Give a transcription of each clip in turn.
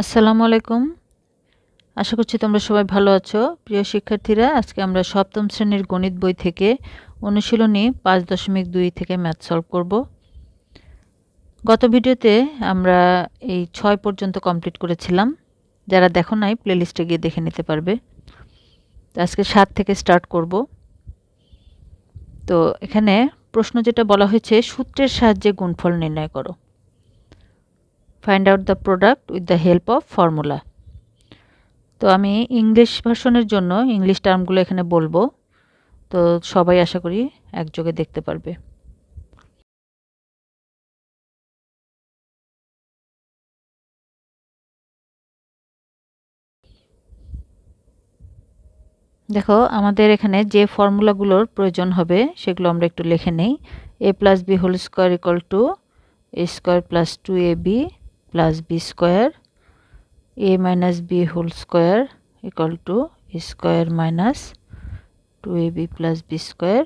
আসসালামু আলাইকুম। আশা করছি তোমরা সবাই ভালো আছো। প্রিয় শিক্ষার্থীরা, আজকে আমরা সপ্তম শ্রেণির গণিত বই থেকে অনুশীলনী পাঁচ দশমিক দুই থেকে ম্যাথ সলভ করব। গত ভিডিওতে আমরা এই ছয় পর্যন্ত কমপ্লিট করেছিলাম। যারা দেখো নাই, প্লেলিস্টে গিয়ে দেখে নিতে পারবে। তো আজকে সাত থেকে স্টার্ট করব। তো এখানে প্রশ্ন যেটা বলা হয়েছে, সূত্রের সাহায্যে গুণফল নির্ণয় করো। Find out the product with the help of formula তো আমি ইংলিশ ভার্সনের জন্য ইংলিশ টার্মগুলো এখানে বলব। তো সবাই আশা করি একযোগে দেখতে পারবে। দেখো, আমাদের এখানে যে ফর্মুলাগুলোর প্রয়োজন হবে, সেগুলো আমরা একটু লিখে নেই। A plus B whole square equal to A square plus two A B plus B square A minus B whole square equal to square minus two A B plus B square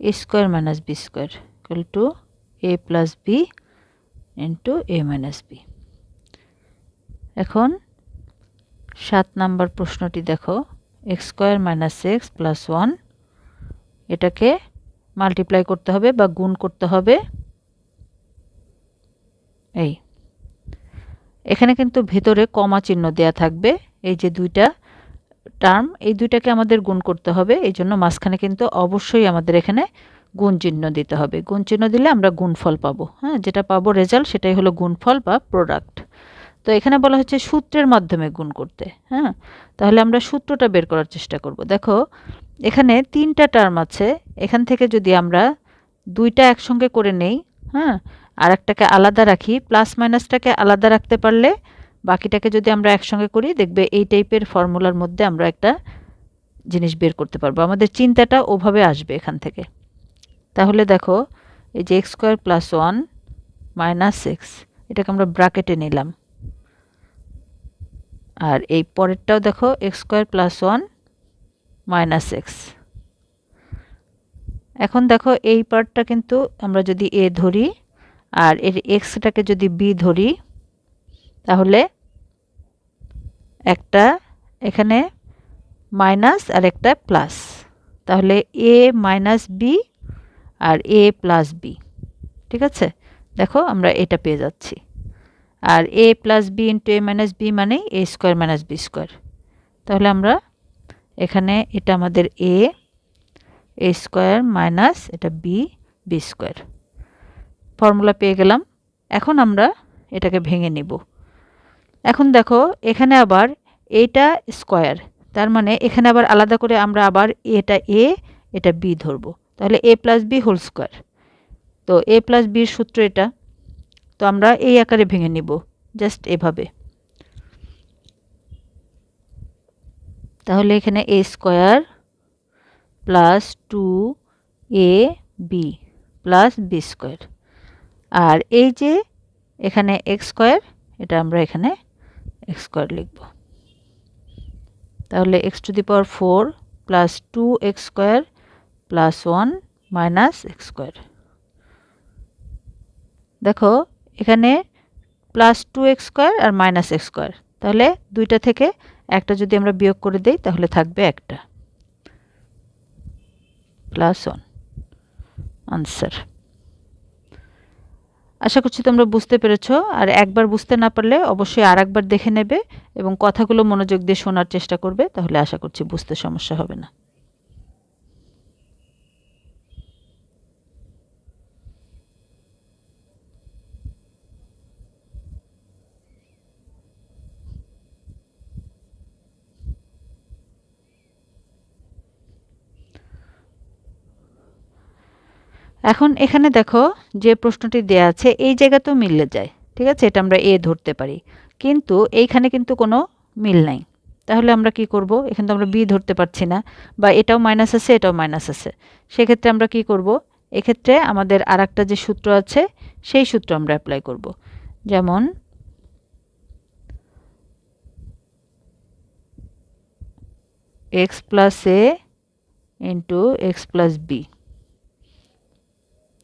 A square minus B square equal to A plus B into A minus B এখন সাত number প্রশ্নটি দেখো X square minus X plus one এটাকে multiply করতে হবে বা গুণ করতে হবে। এই। এখানে কিন্তু ভেতরে কমা চিহ্ন দেয়া থাকবে। এই যে দুইটা টার্ম এই দুইটাকে আমাদের গুণ করতে হবে। এই জন্য মাঝখানে কিন্তু অবশ্যই আমাদের এখানে গুণ চিহ্ন দিতে হবে। গুণ চিহ্ন দিলে আমরা গুণফল পাবো। হ্যাঁ যেটা পাবো রেজাল্ট সেটাই হলো গুণফল বা প্রোডাক্ট তো এখানে বলা হচ্ছে সূত্রের মাধ্যমে গুণ করতে। হ্যাঁ তাহলে আমরা সূত্রটা বের করার চেষ্টা করব। দেখো, এখানে তিনটা টার্ম আছে। এখান থেকে যদি আমরা দুইটা একসঙ্গে করে নেই হ্যাঁ আর একটাকে আলাদা রাখি প্লাস মাইনাসটাকে আলাদা রাখতে পারলে বাকিটাকে যদি আমরা একসঙ্গে করি, দেখবে এই টাইপের ফর্মুলার মধ্যে আমরা একটা জিনিস বের করতে পারব। আমাদের চিন্তাটা ওভাবে আসবে এখান থেকে। তাহলে দেখো, এই যে x square plus one minus x এটাকে আমরা ব্রাকেটে নিলাম। আর এই পরেরটাও দেখো x square plus one minus x এখন দেখো, এই পার্টটা কিন্তু আমরা যদি এ ধরি আর এর এক্সটাকে যদি বি ধরি, তাহলে একটা এখানে মাইনাস আর একটা প্লাস তাহলে এ মাইনাস বি আর এ প্লাস বি ঠিক আছে? দেখো আমরা এটা পেয়ে যাচ্ছি। আর a plus b into a minus b মানে a square minus b square তাহলে আমরা এখানে এটা আমাদের এ এ স্কোয়ার মাইনাস এটা বি বি স্কোয়ার ফর্মুলা পেয়ে গেলাম। এখন আমরা এটাকে ভেঙে নিব। এখন দেখো, এখানে আবার এইটা স্কোয়ার, তার মানে এখানে আবার আলাদা করে আমরা আবার এটা এ, এটা বি ধরবো। তাহলে a plus b whole square. তো এ প্লাস বির সূত্র এটা। তো আমরা এই আকারে ভেঙে নিব, জাস্ট এভাবে। তাহলে এখানে a square plus two a b, plus b square. আর এই যে এখানে এক্স স্কোয়ার এটা আমরা এখানে এক্স স্কোয়ার লিখব। তাহলে x to the power four plus two x square plus one minus x square দেখো, এখানে প্লাস টু এক্স স্কোয়ার আর মাইনাস এক্স স্কোয়ার তাহলে দুইটা থেকে একটা যদি আমরা বিয়োগ করে দিই, তাহলে থাকবে একটা। প্লাস ওয়ান আনসার আশা করছি তোমরা বুঝতে পেরেছ। আর একবার বুঝতে না পারলে অবশ্যই আর একবার দেখে নেবে এবং কথাগুলো মনোযোগ দিয়ে শোনার চেষ্টা করবে, তাহলে আশা করছি বুঝতে সমস্যা হবে না। এখন এখানে দেখো যে প্রশ্নটি দেয়া আছে, এই জায়গাতেও মিললে যায়, ঠিক আছে? এটা আমরা এ ধরতে পারি। কিন্তু এইখানে কিন্তু কোনো মিল নাই। তাহলে আমরা কি করব? এখানে তো আমরা বি ধরতে পারছি না, বা এটাও মাইনাস আছে, এটাও মাইনাস আছে। সেক্ষেত্রে আমরা কি করব? এক্ষেত্রে আমাদের আর যে সূত্র আছে, সেই সূত্র আমরা অ্যাপ্লাই করব। যেমন x plus a into x plus b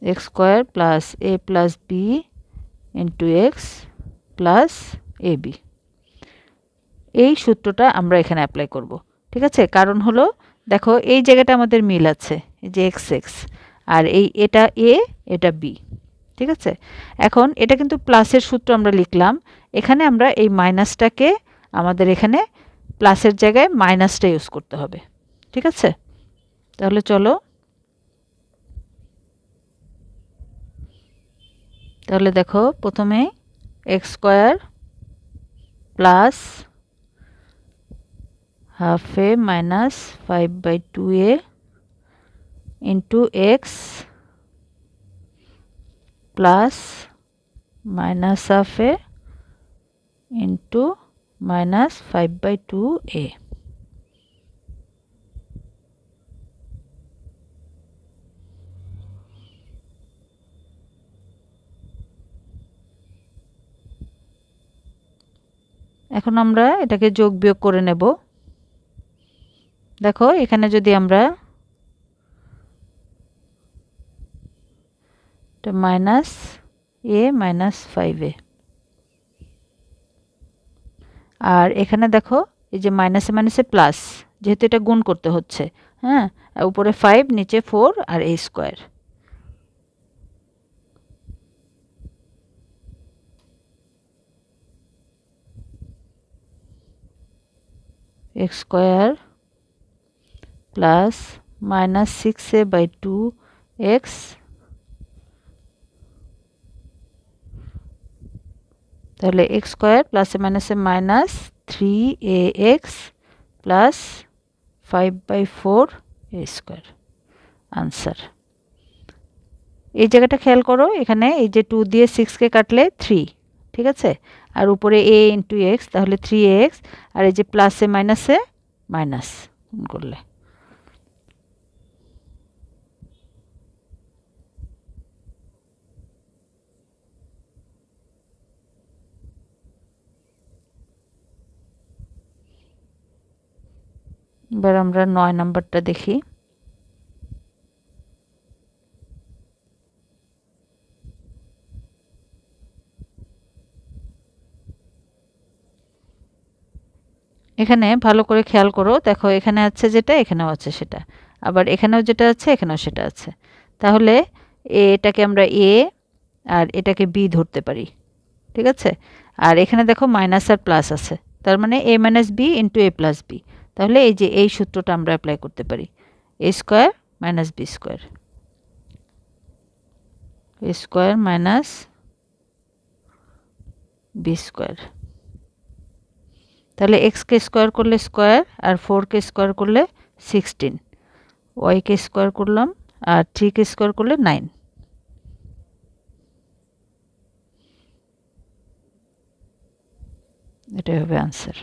x square plus a plus b into x plus ab এই সূত্রটা আমরা এখানে অ্যাপ্লাই করব, ঠিক আছে? কারণ হলো, দেখো, এই জায়গাটা আমাদের মিল আছে, এই যে এক্স এক্স আর এই এটা এ এটা বি ঠিক আছে? এখন এটা কিন্তু প্লাসের সূত্র আমরা লিখলাম, এখানে আমরা এই মাইনাসটাকে আমাদের এখানে প্লাসের জায়গায় মাইনাসটা ইউজ করতে হবে, ঠিক আছে? তাহলে চলো তাহলে দেখো প্রথমে x square plus half a minus five by two a into x plus minus half a into minus five by two a. এখন আমরা এটাকে যোগ বিয়োগ করে নেব। দেখো, এখানে যদি আমরা minus a minus five a আর এখানে দেখো, এই যে মাইনাসে মাইনাসে প্লাস যেহেতু এটা গুণ করতে হচ্ছে হ্যাঁ? উপরে ফাইভ নিচে four R a square x square plus minus six a by two x তাহলে এক্স স্কোয়ার প্লাসে মাইনাসে minus three a x plus five by four a square answer এই জায়গাটা খেয়াল করো এখানে এই যে টু দিয়ে সিক্সকে কাটলে থ্রি ঠিক আছে আর উপরে এ ইন্টু এক্স তাহলে থ্রি এক্স আর এই যে প্লাসে মাইনাসে মাইনাস করলে। এবার আমরা নয় নাম্বারটা দেখি। এখানে ভালো করে খেয়াল করো। দেখো এখানে আছে যেটা, এখানেও আছে সেটা। আবার এখানেও যেটা আছে, এখানেও সেটা আছে। তাহলে এটাকে আমরা এ আর এটাকে বি ধরতে পারি। ঠিক আছে? আর এখানে দেখো মাইনাস আর প্লাস আছে। তার মানে a minus b into a plus b তাহলে এই যে এই সূত্রটা আমরা অ্যাপ্লাই করতে পারি। A square minus b square square minus b square তাহলে এক্সকে স্কোয়ার করলে স্কোয়ার আর ফোরকে স্কোয়ার করলে সিক্সটিন ওয়াইকে স্কোয়ার করলাম আর থ্রিকে স্কোয়ার করলে নাইন এটাই হবে আনসার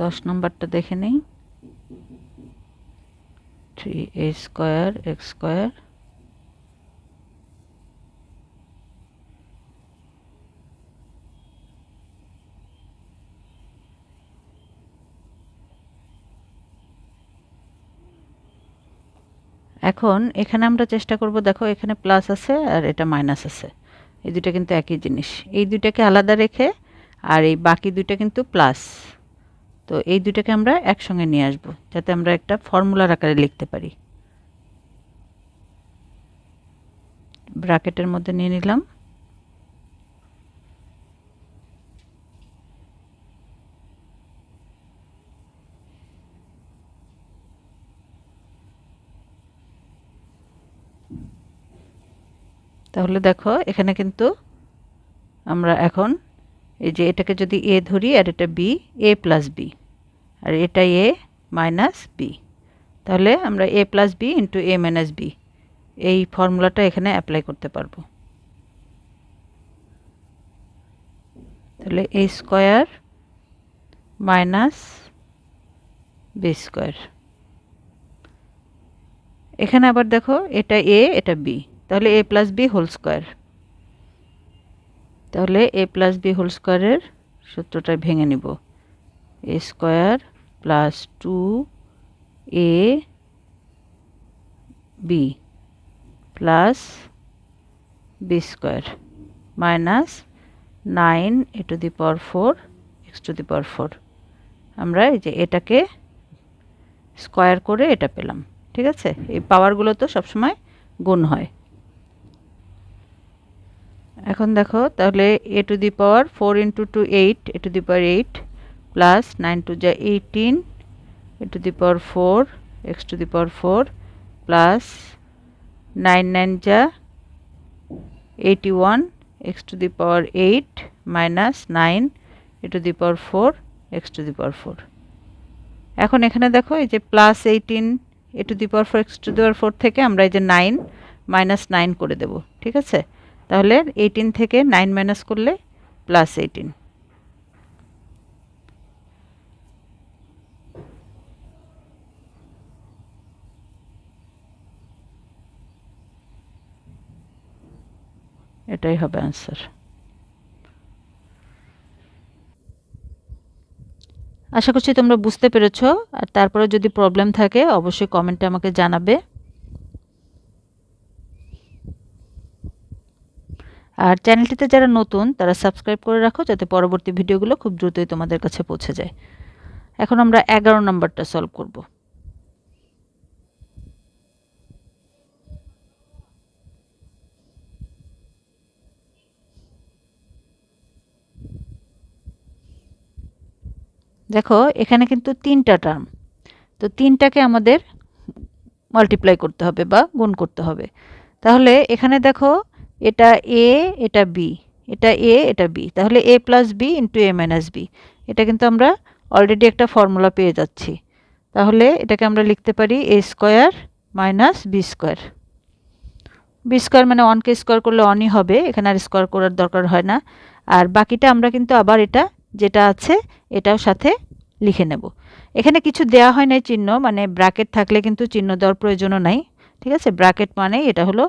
দশ নম্বরটা দেখে নিই। Three a square x square এখন এখানে আমরা চেষ্টা করব, দেখো এখানে প্লাস আছে আর এটা মাইনাস আছে। এই দুটা কিন্তু একই জিনিস। এই দুটাকে আলাদা রেখে আর এই বাকি দুইটা কিন্তু প্লাস তো এই দুটাকে আমরা একসঙ্গে নিয়ে আসব, যাতে আমরা একটা ফর্মুলার আকারে লিখতে পারি। ব্র্যাকেটের মধ্যে নিয়ে নিলাম। তাহলে দেখো, এখানে কিন্তু আমরা এখন এই যে এটাকে যদি এ ধরি আর এটা বি এ প্লাস বি আর এটা এ মাইনাস বি তাহলে আমরা a plus b into a minus b এই ফর্মুলাটা এখানে অ্যাপ্লাই করতে পারব। তাহলে a square minus b square এখানে আবার দেখো এটা এ এটা বি তাহলে a plus b whole square তাহলে এ প্লাস বি হোল স্কোয়ারের সূত্রটা ভেঙে নিব। A square plus two a b plus b square minus nine a to the power four x to the power four আমরা এই যে এটাকে স্কোয়ার করে এটা পেলাম, ঠিক আছে? এই পাওয়ারগুলো তো সবসময় গুণ হয়। এখন দেখো তাহলে a to the power four into two eight a to the power eight plus nine two যা eighteen a to the power four x to the power four plus nine nine যা eighty one x to the power eight minus nine a to the power four x to the power four এখন এখানে দেখো এই যে plus eighteen a to the power four x to the power four থেকে আমরা এই যে nine minus nine করে দেব ঠিক আছে তাহলে এইটিন থেকে নাইন মাইনাস করলে প্লাস এইটিন এটাই হবে অ্যান্সার আশা করছি তোমরা বুঝতে পেরেছ, আর তারপরে যদি প্রবলেম থাকে, অবশ্যই কমেন্টে আমাকে জানাবে। আর চ্যানেলটিতে যারা নতুন, তারা সাবস্ক্রাইব করে রাখো যাতে পরবর্তী ভিডিওগুলো খুব দ্রুতই তোমাদের কাছে পৌঁছে যায়। এখন আমরা এগারো নম্বরটা সলভ করব। দেখো, এখানে কিন্তু তিনটা টার্ম তো তিনটাকে আমাদের মাল্টিপ্লাই করতে হবে বা গুণ করতে হবে। তাহলে এখানে দেখো এটা এ এটা বি এটা এ এটা বি তাহলে a plus b into a minus b এটা কিন্তু আমরা অলরেডি একটা ফর্মুলা পেয়ে যাচ্ছি, তাহলে এটাকে আমরা লিখতে পারি a square minus b square b square মানে অনকে স্কোয়ার করলে অনই হবে, এখানে আর স্কোয়ার করার দরকার হয় না, আর বাকিটা আমরা কিন্তু আবার এটা, যেটা আছে এটাও সাথে লিখে নেব, এখানে কিছু দেয়া হয় নাই চিহ্ন মানে ব্র্যাকেট থাকলে কিন্তু চিহ্ন দেওয়ার প্রয়োজনও নাই ঠিক আছে? ব্র্যাকেট মানে এটা হলো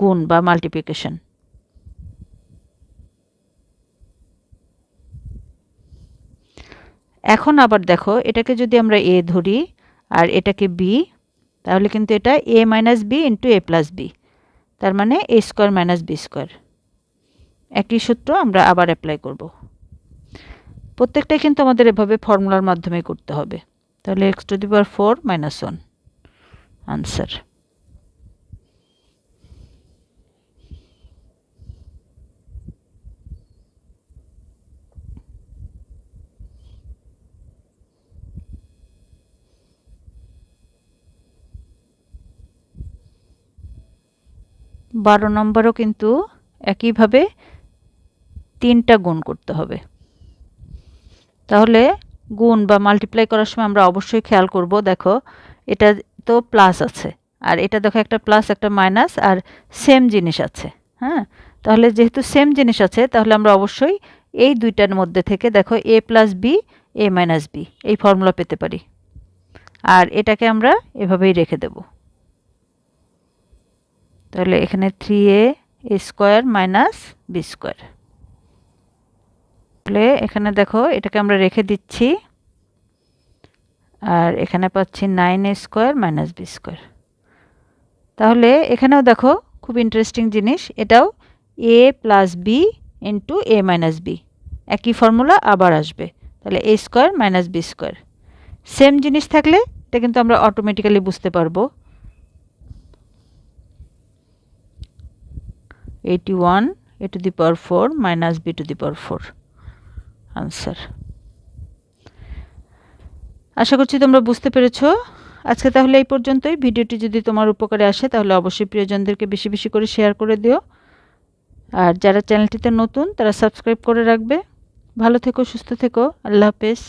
গুণ বা মাল্টিপ্লিকেশন এখন আবার দেখো, এটাকে যদি আমরা এ ধরি আর এটাকে বি তাহলে কিন্তু এটা a minus b into a plus b তার মানে a square minus b square একই সূত্র আমরা আবার অ্যাপ্লাই করব। প্রত্যেকটাই কিন্তু আমাদের এভাবে ফর্মুলার মাধ্যমে করতে হবে। তাহলে x to the power four minus one answer বারো নম্বরও কিন্তু একইভাবে তিনটা গুণ করতে হবে। তাহলে গুণ বা মাল্টিপ্লাই করার সময় আমরা অবশ্যই খেয়াল করব, দেখো এটা তো প্লাস আছে, আর এটা দেখো একটা প্লাস একটা মাইনাস আর সেম জিনিস আছে হ্যাঁ? তাহলে যেহেতু সেম জিনিস আছে, তাহলে আমরা অবশ্যই এই দুইটার মধ্যে থেকে দেখো a plus b a minus b এই ফর্মুলা পেতে পারি। আর এটাকে আমরা এভাবেই রেখে দেব। তাহলে এখানে three a square minus b square তাহলে এখানে দেখো, এটাকে আমরা রেখে দিচ্ছি। আর এখানে পাচ্ছি nine a square minus b square তাহলে এখানেও দেখো, খুব ইন্টারেস্টিং জিনিস, এটাও a plus b into a minus b একই ফর্মুলা আবার আসবে। তাহলে a square minus b square same জিনিস থাকলে এটা কিন্তু আমরা অটোমেটিক্যালি বুঝতে পারব। Eighty one a to the power four minus b to the power four answer আশা করছি তোমরা বুঝতে পেরেছ। আজকে তাহলে এই পর্যন্তই। ভিডিওটি যদি তোমার উপকারে আসে, তাহলে অবশ্যই প্রিয়জনদেরকে বেশি বেশি করে শেয়ার করে দিও। আর যারা চ্যানেলটিতে নতুন, তারা সাবস্ক্রাইব করে রাখবে। ভালো থেকো, সুস্থ থেকো। আল্লাহ হাফেজ।